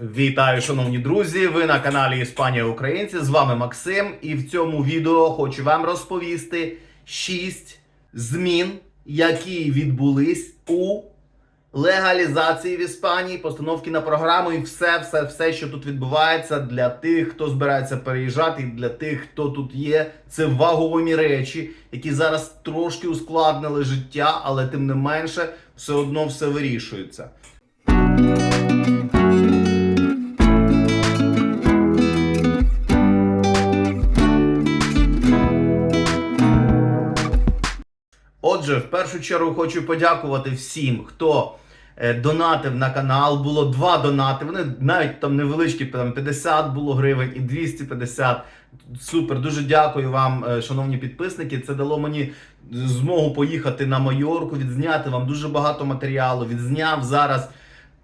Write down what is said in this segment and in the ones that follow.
Вітаю, шановні друзі! Ви на каналі Іспанія Українці. З вами Максим, і в цьому відео хочу вам розповісти 6 змін, які відбулись у легалізації в Іспанії, постановки на програму і все, все, все, що тут відбувається для тих, хто збирається переїжджати, і для тих, хто тут є. Це вагомі речі, які зараз трошки ускладнили життя, але тим не менше, все одно все вирішується. Отже, в першу чергу хочу подякувати всім, хто е, донатив на канал. Було два донати. Вони навіть там невеличкі, там 50 було гривень і 250. Супер, дуже дякую вам, е, шановні підписники. Це дало мені змогу поїхати на Майорку, відзняти вам дуже багато матеріалу. Відзняв зараз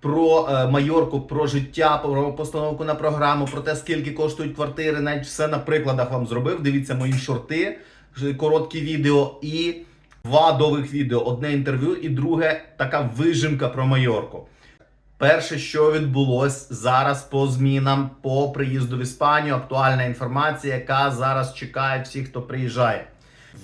про е, Майорку, про життя, про постановку на програму, про те, скільки коштують квартири. Навіть все на прикладах вам зробив. Дивіться мої шорти, короткі відео і два довгих відео. Одне інтерв'ю і друге така вижимка про Майорку. Перше, що відбулось зараз по змінам по приїзду в Іспанію, актуальна інформація, яка зараз чекає всіх, хто приїжджає.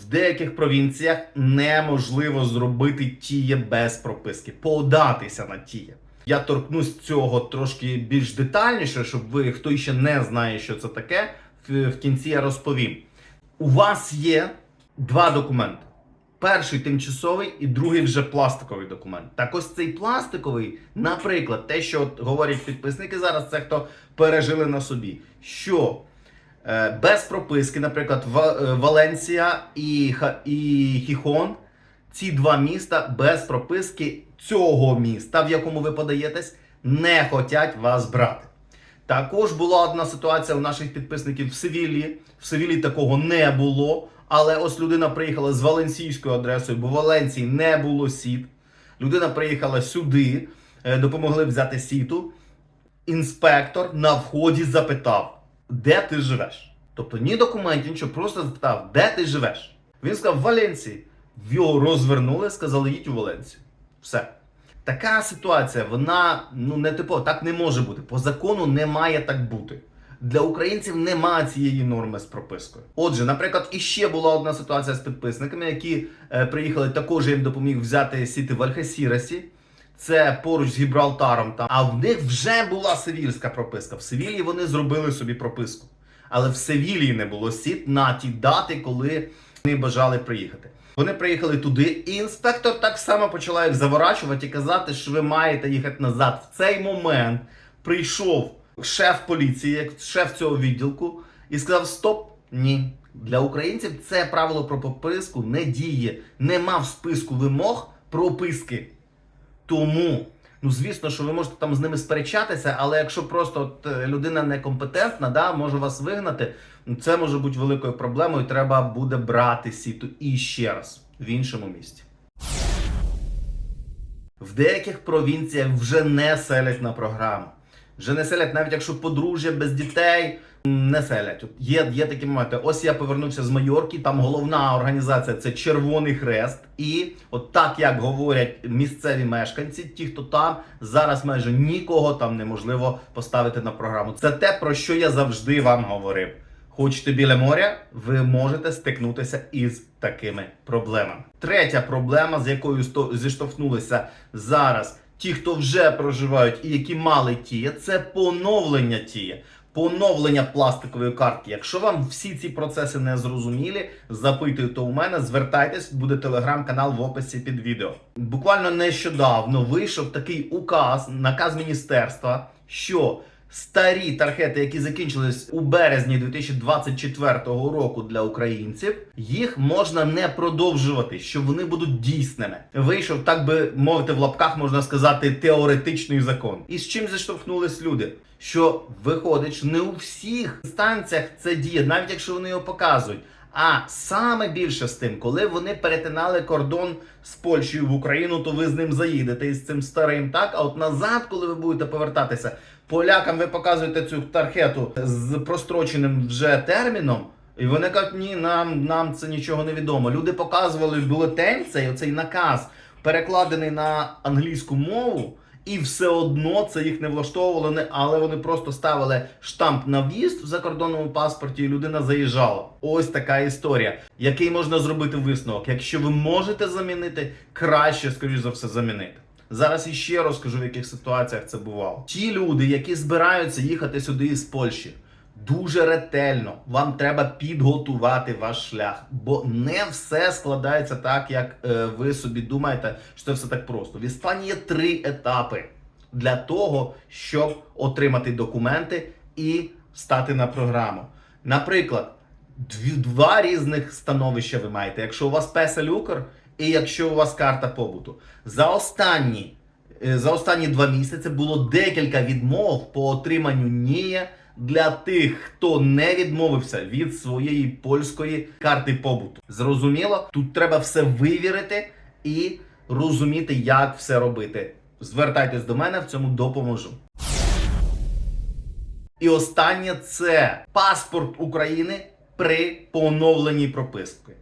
В деяких провінціях неможливо зробити тіє без прописки, податися на тіє. Я торкнусь цього трошки більш детальніше, щоб ви, хто ще не знає, що це таке, в, кінці я розповім. У вас є два документи. Перший тимчасовий і другий вже пластиковий документ. Так ось цей пластиковий, наприклад, те, що от говорять підписники зараз, це хто пережили на собі. Що е, без прописки, наприклад, е, Валенсія і, Ха- і Хіхон, ці два міста без прописки цього міста, в якому ви подаєтесь, не хочуть вас брати. Також була одна ситуація у наших підписників в Севілі. В Севілі такого не було. Але ось людина приїхала з валенсійською адресою, бо в Валенції не було сіт. Людина приїхала сюди, е, допомогли взяти сіту. Інспектор на вході запитав, де ти живеш? Тобто ні документів, нічого, просто запитав, де ти живеш? Він сказав, в Валенції. Його розвернули, сказали, їдь у Валенцію. Все. Така ситуація, вона ну не типова, так не може бути. По закону не має так бути. Для українців немає цієї норми з пропискою. Отже, наприклад, іще була одна ситуація з підписниками, які е, приїхали, також їм допоміг взяти сіти в Альхасірасі. Це поруч з Гібралтаром. Там. А в них вже була севільська прописка. В Севілії вони зробили собі прописку. Але в Севілії не було сіт на ті дати, коли вони бажали приїхати. Вони приїхали туди, і інспектор так само почала їх заворачувати і казати, що ви маєте їхати назад. В цей момент прийшов шеф поліції, як шеф цього відділку, і сказав: Стоп, ні. Для українців це правило про прописку не діє. Нема в списку вимог прописки. Тому, ну звісно, що ви можете там з ними сперечатися, але якщо просто от, е, людина некомпетентна, да, може вас вигнати, ну, це може бути великою проблемою. Треба буде брати сіту і ще раз в іншому місті. В деяких провінціях вже не селять на програму. Вже не селять, навіть якщо подружжя без дітей не селять. От є, є такі моменти. Ось я повернувся з Майорки. Там головна організація це Червоний Хрест. І от так як говорять місцеві мешканці, ті, хто там зараз майже нікого там неможливо поставити на програму. Це те, про що я завжди вам говорив. Хочете біля моря, ви можете стикнутися із такими проблемами. Третя проблема, з якою зіштовхнулися зараз ті, хто вже проживають і які мали тіє, це поновлення тіє. Поновлення пластикової картки. Якщо вам всі ці процеси не зрозумілі, запитуйте у мене, звертайтесь, буде телеграм-канал в описі під відео. Буквально нещодавно вийшов такий указ, наказ міністерства, що старі тархети, які закінчились у березні 2024 року для українців, їх можна не продовжувати, що вони будуть дійсними. Вийшов, так би мовити, в лапках можна сказати, теоретичний закон. І з чим зіштовхнулись люди? Що виходить, що не у всіх станціях це діє, навіть якщо вони його показують. А саме більше з тим, коли вони перетинали кордон з Польщею в Україну, то ви з ним заїдете із цим старим, так? А от назад, коли ви будете повертатися, полякам ви показуєте цю тархету з простроченим вже терміном. І вони кажуть, ні, нам, нам це нічого не відомо. Люди показували бюлетень, цей оцей наказ, перекладений на англійську мову, І все одно це їх не влаштовувало, але вони просто ставили штамп на в'їзд в закордонному паспорті, і людина заїжджала. Ось така історія. Який можна зробити висновок? Якщо ви можете замінити, краще, скоріш за все, замінити. Зараз іще розкажу, в яких ситуаціях це бувало. Ті люди, які збираються їхати сюди із Польщі, дуже ретельно вам треба підготувати ваш шлях, бо не все складається так, як е, ви собі думаєте, що це все так просто. В Іспанії є три етапи для того, щоб отримати документи і стати на програму. Наприклад, два різних становища ви маєте. Якщо у вас песель Укр і якщо у вас карта побуту. За останні, е, за останні два місяці було декілька відмов по отриманню НІЄ для тих, хто не відмовився від своєї польської карти побуту. Зрозуміло, тут треба все вивірити і розуміти, як все робити. Звертайтесь до мене, в цьому допоможу. І останнє це паспорт України при поновленні прописки.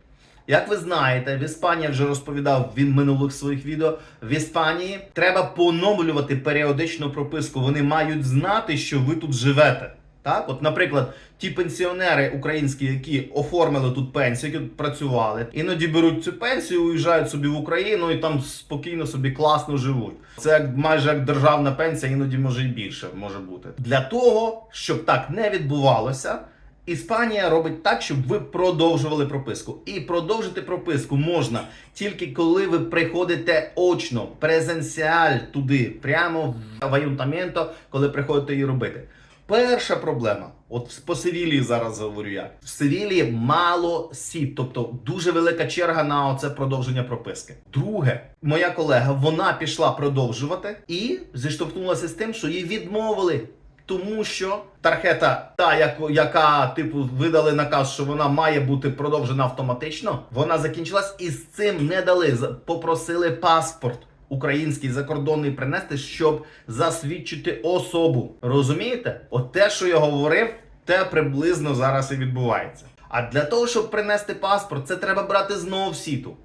Як ви знаєте, в Іспанії вже розповідав в минулих своїх відео. В Іспанії треба поновлювати періодичну прописку. Вони мають знати, що ви тут живете. Так, от, наприклад, ті пенсіонери українські, які оформили тут пенсію, які працювали, іноді беруть цю пенсію, уїжджають собі в Україну і там спокійно собі класно живуть. Це як майже як державна пенсія, іноді може і більше може бути. Для того, щоб так не відбувалося, Іспанія робить так, щоб ви продовжували прописку. І продовжити прописку можна тільки коли ви приходите очно, презенціаль туди, прямо в аюнтаменто, коли приходите її робити. Перша проблема, от по Севілії зараз говорю я. В Севілії мало сіт, тобто дуже велика черга на оце продовження прописки. Друге, моя колега вона пішла продовжувати і зіштовхнулася з тим, що їй відмовили. Тому що тархета, та яку- яка типу видали наказ, що вона має бути продовжена автоматично, вона закінчилась і з цим не дали. Попросили паспорт український закордонний принести, щоб засвідчити особу. Розумієте? От те, що я говорив, те приблизно зараз і відбувається. А для того, щоб принести паспорт, це треба брати знов сіту.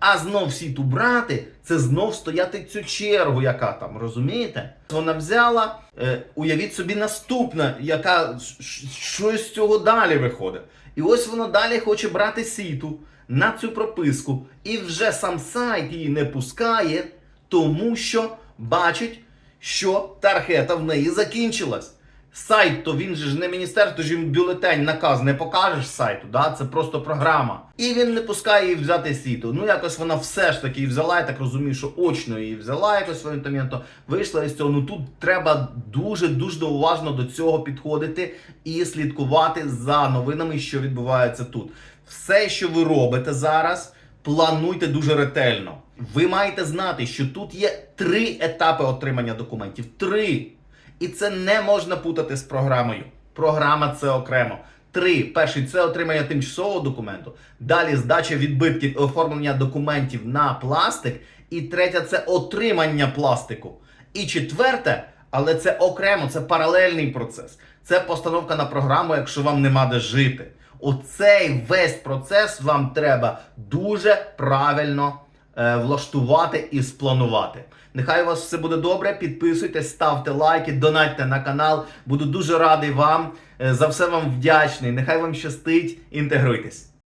А знов сіту брати, це знов стояти цю чергу, яка там, розумієте? Вона взяла, е, уявіть собі, наступна, яка щось з цього далі виходить. І ось вона далі хоче брати сіту на цю прописку. І вже сам сайт її не пускає, тому що бачить, що тархета в неї закінчилась. Сайт, то він же ж не міністерство, ж їм бюлетень, наказ не покажеш сайту, да? це просто програма. І він не пускає її взяти сіту. Ну якось вона все ж таки взяла, я так розумію, що очно її взяла якось своїм таменто, вийшла із цього. Ну тут треба дуже дуже уважно до цього підходити і слідкувати за новинами, що відбувається тут. Все, що ви робите зараз, плануйте дуже ретельно. Ви маєте знати, що тут є три етапи отримання документів. Три. І це не можна путати з програмою. Програма це окремо. Три. Перший це отримання тимчасового документу. Далі здача відбитків оформлення документів на пластик. І третя це отримання пластику. І четверте, але це окремо, це паралельний процес. Це постановка на програму, якщо вам нема де жити. Оцей весь процес вам треба дуже правильно влаштувати і спланувати. Нехай у вас все буде добре. Підписуйтесь, ставте лайки, донатьте на канал. Буду дуже радий вам. Е, За все вам вдячний. Нехай вам щастить. Інтегруйтесь.